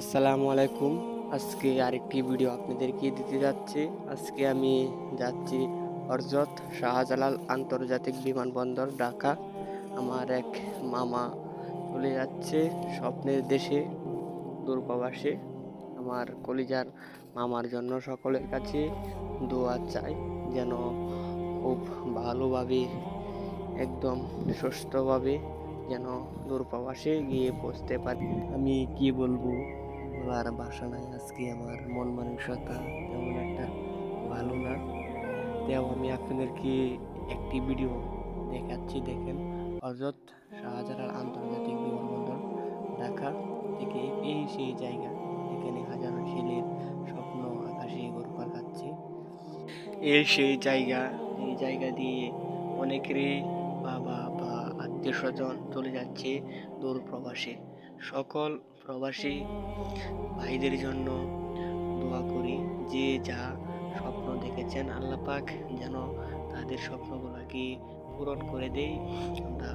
আসসালামু আলাইকুম। আজকে আরেকটি ভিডিও আপনাদেরকে দিতে যাচ্ছি। আজকে আমি যাচ্ছি হরজত শাহজালাল আন্তর্জাতিক বিমানবন্দর ঢাকা। আমার এক মামা চলে যাচ্ছে স্বপ্নের দেশে, দূরপ্রবাসে। আমার কলিজার মামার জন্য সকলের কাছে দোয়া চাই যেন খুব ভালোভাবে, একদম সুস্থভাবে যেন দূরপ্রবাসে গিয়ে পৌঁছতে পারি। আমি কি বলব? বলার বাসা নাই আজকে আমার মন মানসিকতা তেমন একটা ভালো না। তাও আমি আপনাদেরকে একটি ভিডিও দেখাচ্ছি, দেখেন। হজরত শাহজালাল আন্তর্জাতিক বিমানবন্দর, ঢাকা থেকে এই সেই জায়গা। এখানে হাজারো ছেলের স্বপ্ন, আকাশে ঘুরপাক খাচ্ছে। এই সেই জায়গা, এই জায়গা দিয়ে অনেকেরই বাবা বা আত্মীয় স্বজন চলে যাচ্ছে দূর প্রবাসে। সকল প্রবাসী ভাইদের জন্য দোয়া করি, যে যা স্বপ্ন দেখেছেন আল্লাহ পাক যেন তাদের স্বপ্নগুলোকে পূরণ করে দেয়, আমরা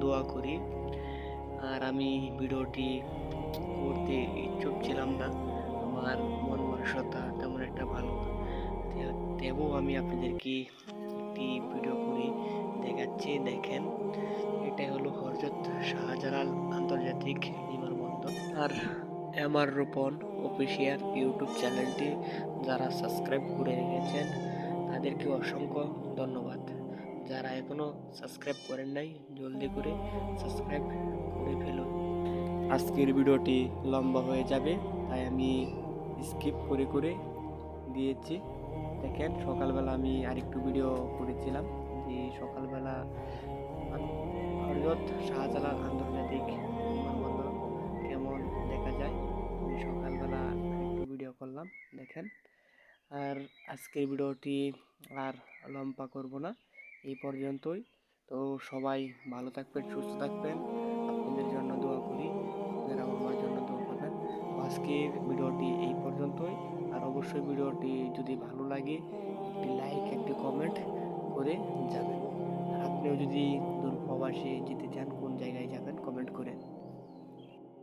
দোয়া করি। আর আমি ভিডিওটি করতে ইচ্ছুক ছিলাম না, আমার মন মানসিকতা তেমন একটা ভালো তবুও আমি আপনাদেরকে একটি ভিডিও করে দেখাচ্ছি, দেখেন। এটাই হলো হরজত শাহজালাল আন্তর্জাতিক আর আমার রূপন অফিসিয়াল ইউটিউব চ্যানেলটি যারা সাবস্ক্রাইব করে রেখেছেন, তাদেরকে অসংখ্য ধন্যবাদ। যারা এখনও সাবস্ক্রাইব করেন নাই, জলদি করে সাবস্ক্রাইব করে ফেলুন। আজকের ভিডিওটি লম্বা হয়ে যাবে, তাই আমি স্কিপ করে করে দিয়েছি। দেখেন, সকালবেলা আমি আরেকটু ভিডিও করেছিলাম, যে সকালবেলা হরজত শাহজালাল আন্তর্জাতিক সকালবেলা একটু ভিডিও করলাম, দেখেন। আর আজকের ভিডিওটি আর লম্বা করব না, এই পর্যন্তই। তো সবাই ভালো থাকবেন, সুস্থ থাকবেন। আপনাদের জন্য দোয়া করি, আপনারা আমার জন্য দোয়া করবেন। আজকের ভিডিওটি এই পর্যন্তই। আর অবশ্যই ভিডিওটি যদি ভালো লাগে, একটি লাইক একটি কমেন্ট করে যাবেন। আপনিও যদি দূর প্রবাসে যেতে চান, কোন জায়গায় যাবেন কমেন্ট করে